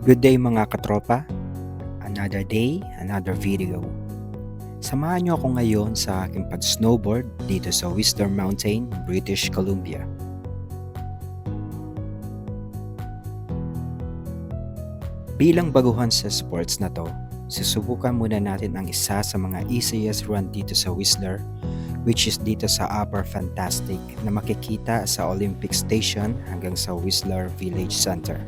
Good day mga katropa. Another day, another video. Samahan niyo ako ngayon sa aking pag-snowboard dito sa Whistler Mountain, British Columbia. Bilang baguhan sa sports na to, susubukan muna natin ang isa sa mga easiest run dito sa Whistler which is dito sa Upper Fantastic na makikita sa Olympic Station hanggang sa Whistler Village Center.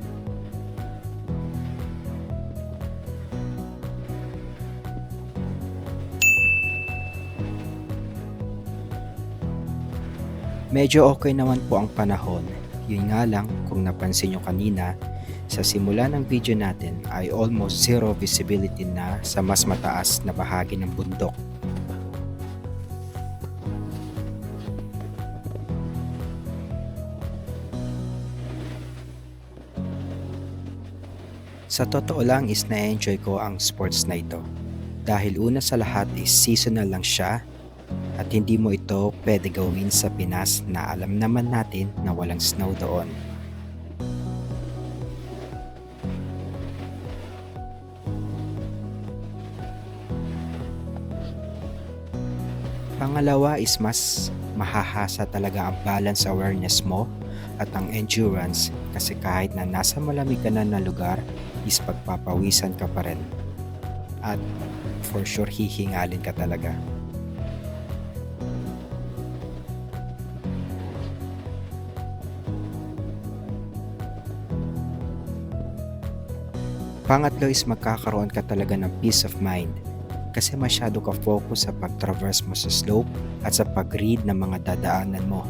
Medyo okay naman po ang panahon. Yun nga lang, kung napansin nyo kanina, sa simula ng video natin ay almost zero visibility na sa mas mataas na bahagi ng bundok. Sa totoo lang is na-enjoy ko ang sports na ito. Dahil una sa lahat is seasonal lang siya at hindi mo ito pwede gawin sa Pinas na alam naman natin na walang snow doon. Pangalawa is mas mahahasa talaga ang balance awareness mo at ang endurance kasi kahit na nasa malamig ka na na lugar is pagpapawisan ka pa rin. At for sure hihingalin ka talaga. Pangatlo is magkakaroon ka talaga ng peace of mind kasi masyado ka focus sa pag-traverse mo sa slope at sa pag-read ng mga dadaanan mo.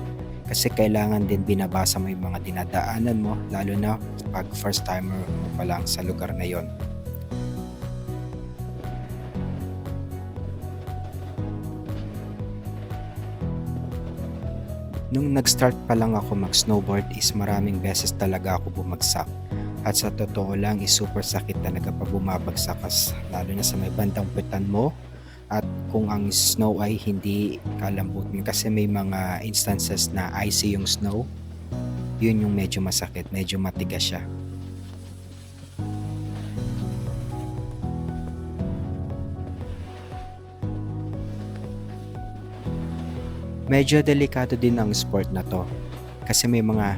Kasi kailangan din binabasa mo yung mga dinadaanan mo lalo na pag first timer mo pa lang sa lugar na yon. Nung nag-start pa lang ako mag-snowboard is maraming beses talaga ako bumagsak. At sa totoo lang is super sakit talaga pag bumabagsak kas lalo na sa may bandang putan mo. At kung ang snow ay hindi kalambutin. Kasi may mga instances na icy yung snow yun yung medyo masakit, medyo matigas siya. Medyo delikado din ang sport na to. Kasi may mga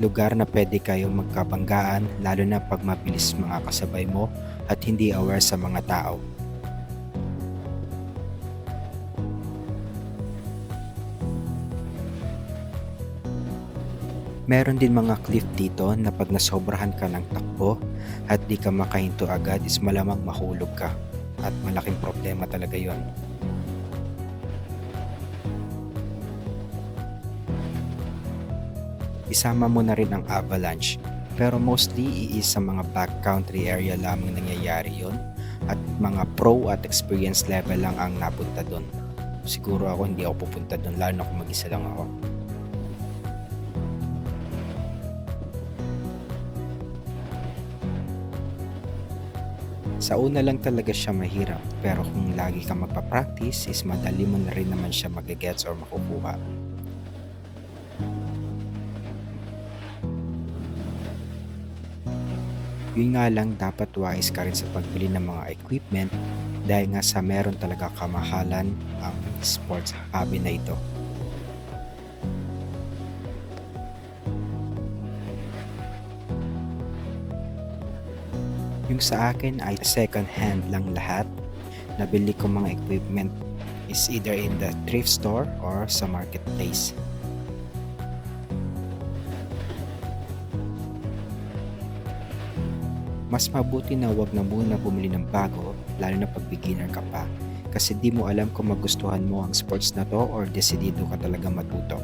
lugar na pwede kayo magkabanggaan lalo na pag mabilis mga kasabay mo at hindi aware sa mga tao. Meron din mga cliff dito na pag nasobrahan ka ng takbo at di ka makahinto agad is malamang mahulog ka at malaking problema talaga yon. Isama mo na rin ang avalanche pero mostly iis sa mga backcountry area lamang nangyayari yon at mga pro at experience level lang ang napunta doon. Siguro ako hindi ako pupunta doon lalo na kung mag-isa lang ako. Sa una lang talaga siya mahirap, pero kung lagi ka magpa-practice is madali mo na rin naman siya magigets or makukuha. Yun nga lang dapat wise ka rin sa pagbili ng mga equipment dahil nga sa meron talaga kamahalan ang sports hobby na ito. Yung sa akin ay second hand lang lahat. Nabili ko mga equipment is either in the thrift store or sa marketplace. Mas mabuti na wag na muna bumili ng bago lalo na pag beginner ka pa kasi di mo alam kung magustuhan mo ang sports na to or desidido ka talaga matuto.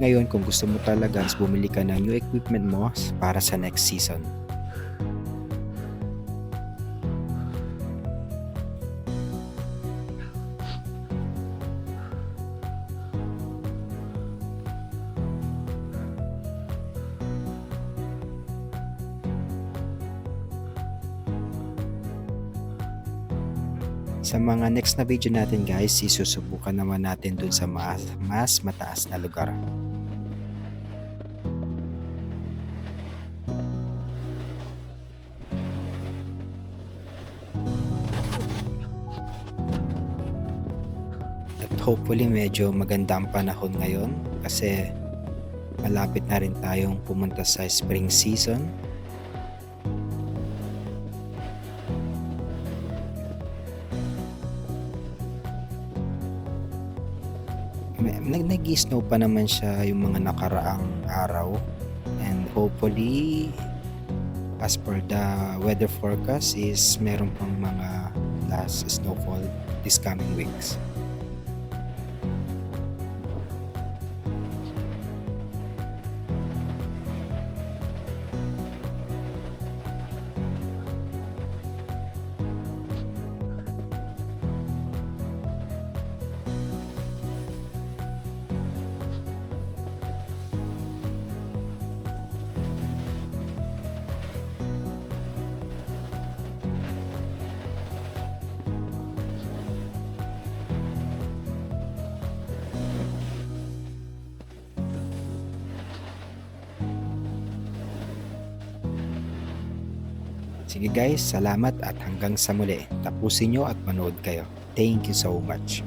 Ngayon kung gusto mo talaga bumili ka ng new equipment mo para sa next season. Sa mga next na video natin guys, isusubukan naman natin dun sa mas, mas mataas na lugar. At hopefully medyo maganda ang panahon ngayon kasi malapit na rin tayong pumunta sa spring season. Nag-snow pa naman siya yung mga nakaraang araw and hopefully as per the weather forecast is meron pang mga last snowfall this coming weeks. Sige guys, salamat at hanggang sa muli. Tapusin nyo at manood kayo. Thank you so much.